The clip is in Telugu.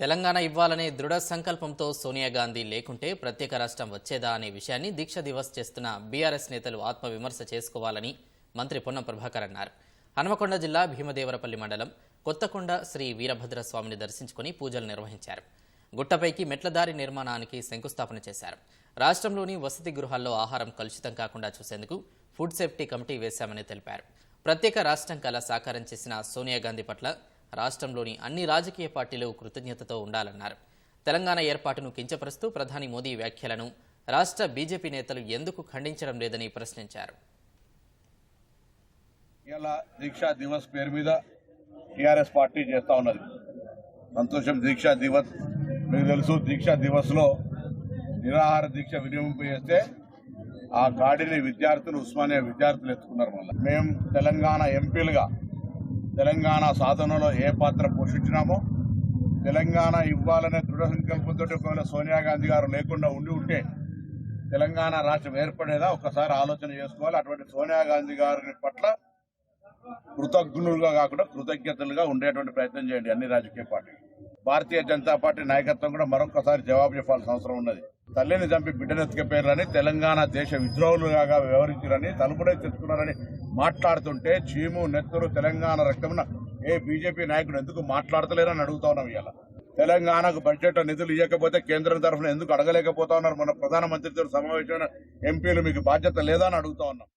తెలంగాణ ఇవ్వాలనే దృఢ సంకల్పంతో సోనియా గాంధీ లేకుంటే ప్రత్యేక రాష్ట్రం వచ్చేదా అనే విషయాన్ని దీక్ష దివస్ చేస్తున్న బీఆర్ఎస్ నేతలు ఆత్మవిమర్శ చేసుకోవాలని మంత్రి పొన్నం ప్రభాకర్ అన్నారు. హనుమకొండ జిల్లా భీమదేవరపల్లి మండలం కొత్తకొండ శ్రీ వీరభద్ర స్వామిని దర్శించుకుని పూజలు నిర్వహించారు. గుట్టపైకి మెట్లదారి నిర్మాణానికి శంకుస్థాపన చేశారు. రాష్ట్రంలోని వసతి గృహాల్లో ఆహారం కలుషితం కాకుండా చూసేందుకు ఫుడ్ సేఫ్టీ కమిటీ వేశామని తెలిపారు. ప్రత్యేక రాష్ట్రం కల సాకారం చేసిన సోనియా గాంధీ పట్ల రాష్ట్రంలోని అన్ని రాజకీయ పార్టీలు కృతజ్ఞతతో ఉండాలన్నారు. తెలంగాణ ఏర్పాటును కించపరుస్తూ ప్రధాని మోదీ వ్యాఖ్యలను రాష్ట్ర బీజేపీ నేతలు ఎందుకు ఖండించడం లేదని ప్రశ్నించారు. ఇలా దీక్షా దివస్ పేరు మీద టీఆర్ఎస్ పార్టీ చేస్తా ఉన్నది. సంతోషం దీక్షా దివస్ మీకు తెలుసు దీక్షా దివస్లో నిరాహార దీక్ష వినియోగింపు చేస్తే ఆ గాడిని విద్యార్థులు ఉస్మానియా విద్యార్థులు ఎత్తుకున్నారు మళ్ళీ. మేము తెలంగాణ ఎంపీలుగా తెలంగాణ సాధనలో ఏ పాత్ర పోషించినామో తెలంగాణ ఇవ్వాలనే దృఢ సంకల్పంతో ఒకవేళ సోనియా గాంధీ గారు లేకుండా ఉండి ఉంటే తెలంగాణ రాష్ట్రం ఏర్పడేదా? ఒకసారి ఆలోచన చేసుకోవాలి. అటువంటి సోనియా గాంధీ గారి పట్ల కృతజ్ఞులుగా కాకుండా కృతజ్ఞతలుగా ఉండేటువంటి ప్రయత్నం చేయండి. అన్ని రాజకీయ పార్టీలు. భారతీయ జనతా పార్టీ నాయకత్వం కూడా మరొకసారి జవాబు చెప్పాల్సిన అవసరం ఉన్నది. తల్లిని చంపి బిడ్డను ఎత్తుకపోయారని తెలంగాణ దేశ విద్రోహులుగా వ్యవహరించారని తలుపుడే తెచ్చుకున్నారని మాట్లాడుతుంటే చీము నెత్తురు తెలంగాణ రక్తమున ఏ బీజేపీ నాయకుడు ఎందుకు మాట్లాడతలేరని అడుగుతా ఉన్నాం ఇవాళ. తెలంగాణకు బడ్జెట్ నిధులు ఇవ్వకపోతే కేంద్రం తరఫున ఎందుకు అడగలేకపోతా ఉన్నారు? మన ప్రధానమంత్రితో సమావేశమైన ఎంపీలు మీకు బాధ్యత లేదా అని అడుగుతా ఉన్నాం.